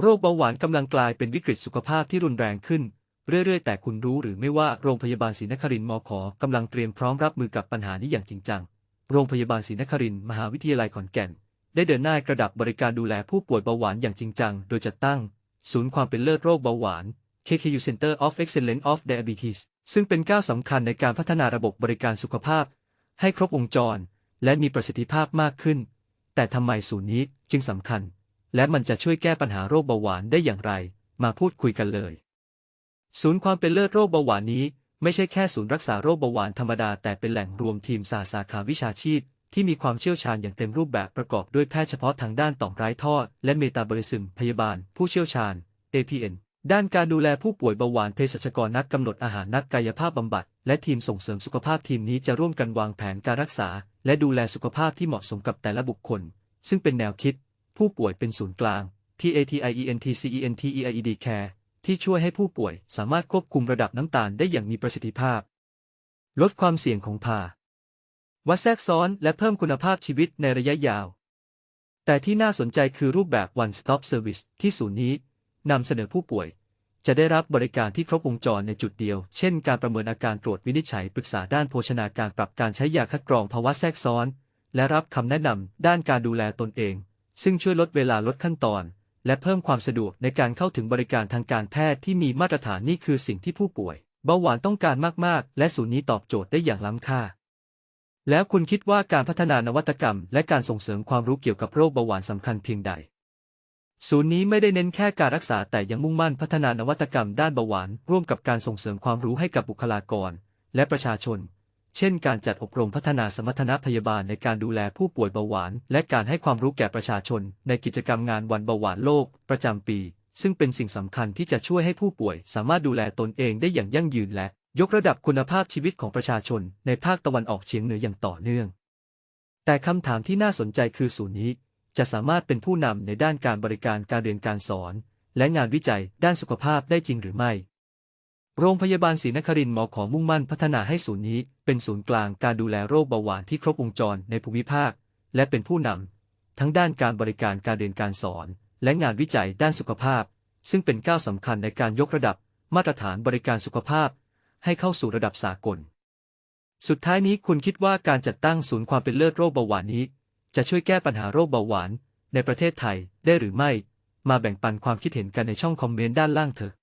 โรคเบาหวานกำลังกลายเป็นวิกฤตสุขภาพที่รุนแรงขึ้น เรื่อยๆ แต่คุณรู้หรือไม่ว่าโรงพยาบาลศรีนครินทร์มขกำลังเตรียมพร้อมรับมือกับปัญหานี้อย่างจริงจัง โรงพยาบาลศรีนครินทร์มหาวิทยาลัยขอนแก่น ได้เดินหน้ากระดับบริการดูแลผู้ป่วยเบาหวานอย่างจริงจัง โดยจัดตั้ง ศูนย์ความเป็นเลิศโรคเบาหวาน KKU Center of Excellence of Diabetes ซึ่งเป็นก้าวสำคัญในการพัฒนาระบบบริการสุขภาพ ให้ครบวงจร และมีประสิทธิภาพมากขึ้น แต่ทำไมศูนย์นี้จึงสำคัญ และมันจะช่วยแก้ปัญหาโรคเบาหวานได้อย่างไร มาพูดคุยกันเลย ศูนย์ความเป็นเลิศโรคเบาหวานนี้ ไม่ใช่แค่ศูนย์รักษาโรคเบาหวานธรรมดา แต่เป็นแหล่งรวมทีมสาสาขาวิชาชีพ ที่มีความเชี่ยวชาญอย่างเต็มรูปแบบประกอบด้วยแพทย์เฉพาะทางด้านต่อมไร้ท่อ และเมตาบอลิซึมพยาบาล ผู้เชี่ยวชาญ APN ด้านการดูแลผู้ป่วยเบาหวานเภสัชกรนักกำหนดอาหารนักกายภาพบำบัด และทีมส่งเสริมสุขภาพทีมนี้จะร่วมกันวางแผนการรักษา และดูแลสุขภาพที่เหมาะสมกับแต่ละบุคคล ซึ่งเป็นแนวคิด ผู้ป่วยเป็นศูนย์กลาง PATIENTCENTEIED Care ที่ช่วยให้ผู้ป่วยสามารถควบคุมระดับน้ำตาลได้อย่างมีประสิทธิภาพ ลดความเสี่ยงของภาวะแทรกซ้อนและเพิ่มคุณภาพชีวิตในระยะยาว แต่ที่น่าสนใจคือรูปแบบ One Stop Service ที่ศูนย์นี้นำเสนอผู้ป่วย จะได้รับบริการที่ครบวงจรในจุดเดียว เช่น การประเมินอาการตรวจวินิจฉัยปรึกษาด้านโภชนาการปรับการใช้ยาคัดกรองภาวะแทรกซ้อน และรับคำแนะนำด้านการดูแลตนเอง ซึ่งช่วยลดเวลาลดขั้นตอน และเพิ่มความสะดวกในการเข้าถึงบริการทางการแพทย์ที่มีมาตรฐานนี่คือสิ่งที่ผู้ป่วยเบาหวานต้องการมากๆ และศูนย์นี้ตอบโจทย์ได้อย่างล้ำค่า แล้วคุณคิดว่าการพัฒนานวัตกรรม และการส่งเสริมความรู้เกี่ยวกับโรคเบาหวานสำคัญเพียงใด ศูนย์นี้ไม่ได้เน้นแค่การรักษาแต่ยังมุ่งมั่นพัฒนานวัตกรรมด้านเบาหวาน ร่วมกับการส่งเสริมความรู้ให้กับบุคลากร และประชาชน เช่นการจัดอบรมพัฒนาสมรรถนะพยาบาลในการดูแลผู้ป่วยเบาหวาน และการให้ความรู้แก่ประชาชน ในกิจกรรมงานวันเบาหวานโลก ประจำปี ซึ่งเป็นสิ่งสำคัญที่จะช่วยให้ผู้ป่วย สามารถดูแลตนเองได้อย่างยั่งยืนและ ยกระดับคุณภาพชีวิตของประชาชน ในภาคตะวันออกเฉียงเหนืออย่างต่อเนื่อง แต่คำถามที่น่าสนใจคือศูนย์นี้ จะสามารถเป็นผู้นำในด้านการบริการการเรียนการสอน และงานวิจัยด้านสุขภาพได้จริงหรือไม่ โรงพยาบาลศรีนครินทร์มอขอมุ่งมั่นพัฒนาให้ศูนย์นี้ เป็นศูนย์กลางการดูแลโรคเบาหวานที่ครบวงจรในภูมิภาค และเป็นผู้นำทั้งด้านการบริการการเรียนการสอน และงานวิจัยด้านสุขภาพ ซึ่งเป็นก้าวสำคัญในการยกระดับมาตรฐานบริการสุขภาพ ให้เข้าสู่ระดับสากล สุดท้ายนี้คุณคิดว่าการจัดตั้งศูนย์ความเป็นเลิศโรคเบาหวานนี้ จะช่วยแก้ปัญหาโรคเบาหวาน ในประเทศไทยได้หรือไม่ มาแบ่งปันความคิดเห็นกันในช่องคอมเมนต์ด้านล่างเถอะ